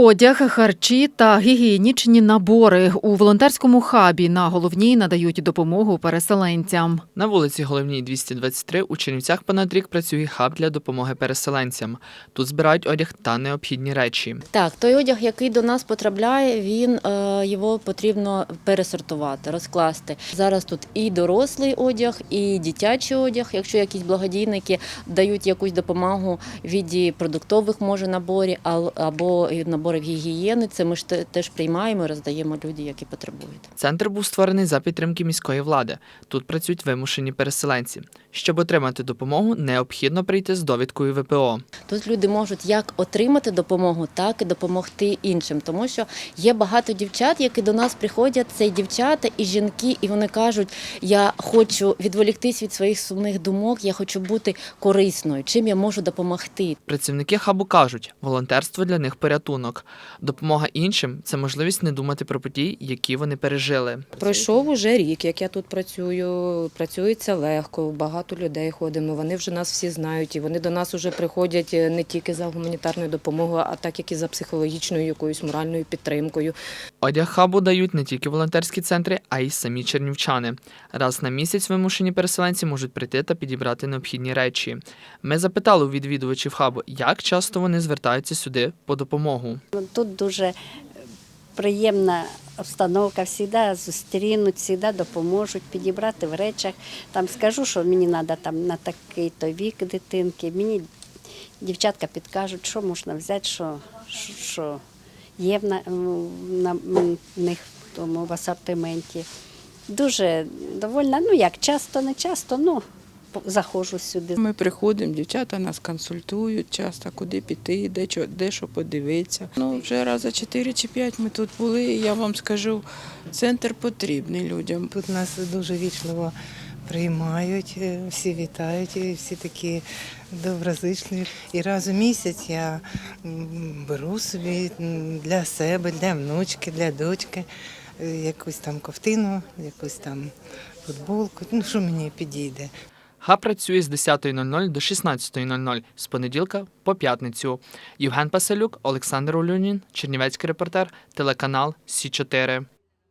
Одяг, харчі та гігієнічні набори у волонтерському хабі на головній надають допомогу переселенцям. На вулиці Головній 223 у Чернівцях понад рік працює хаб для допомоги переселенцям. Тут збирають одяг та необхідні речі. Так, той одяг, який до нас потрапляє, він е, його потрібно пересортувати, розкласти. Зараз тут і дорослий одяг, і дитячий одяг. Якщо якісь благодійники дають якусь допомогу в віді продуктових може наборів ал- або і наборів гігієни, це ми ж теж приймаємо і роздаємо люди, які потребують. Центр був створений за підтримки міської влади. Тут працюють вимушені переселенці. Щоб отримати допомогу, необхідно прийти з довідкою ВПО. Тут люди можуть як отримати допомогу, так і допомогти іншим. Тому що є багато дівчат, які до нас приходять. Це і дівчата і жінки, і вони кажуть: я хочу відволіктись від своїх сумних думок, я хочу бути корисною. Чим я можу допомогти? Працівники хабу кажуть, волонтерство для них порятунок. Допомога іншим це можливість не думати про події, які вони пережили. Пройшов уже рік, як я тут працюю. Працюється легко, багато людей ходимо. Вони вже нас всі знають, і вони до нас вже приходять е, не тільки за гуманітарною допомогою, а так як і за психологічною якоюсь моральною підтримкою. Одяг хабу дають не тільки волонтерські центри, а й самі чернівчани. Раз на місяць вимушені переселенці можуть прийти та підібрати необхідні речі. Ми запитали у відвідувачів хабу, як часто вони звертаються сюди по допомогу. Тут дуже приємна обстановка, завжди зустрінуть, завжди допоможуть підібрати в речах. Там скажу, що мені треба там на такий-то вік дитинки. Мені дівчатка підкажуть, що можна взяти, що, що- є в на, на в них тому в асортименті. Дуже довольна, ну як часто, не часто, ну заходжу сюди. Ми приходимо, дівчата нас консультують часто, куди піти, де, що- де що подивитися. Ну, вже рази 4 чи 5 ми тут були, і я вам скажу, центр потрібний людям. Тут нас дуже вічливо приймають, е, всі вітають, і всі такі доброзичливі. І раз у місяць я беру собі для себе, для внучки, для дочки е, якусь там ковтину, якусь там футболку, ну що мені підійде. Хаб працює з 10.00 до 16.00 з понеділка по п'ятницю. Євген Паселюк, Олександр Улюнін, Чернівецький репортер, телеканал Сі 4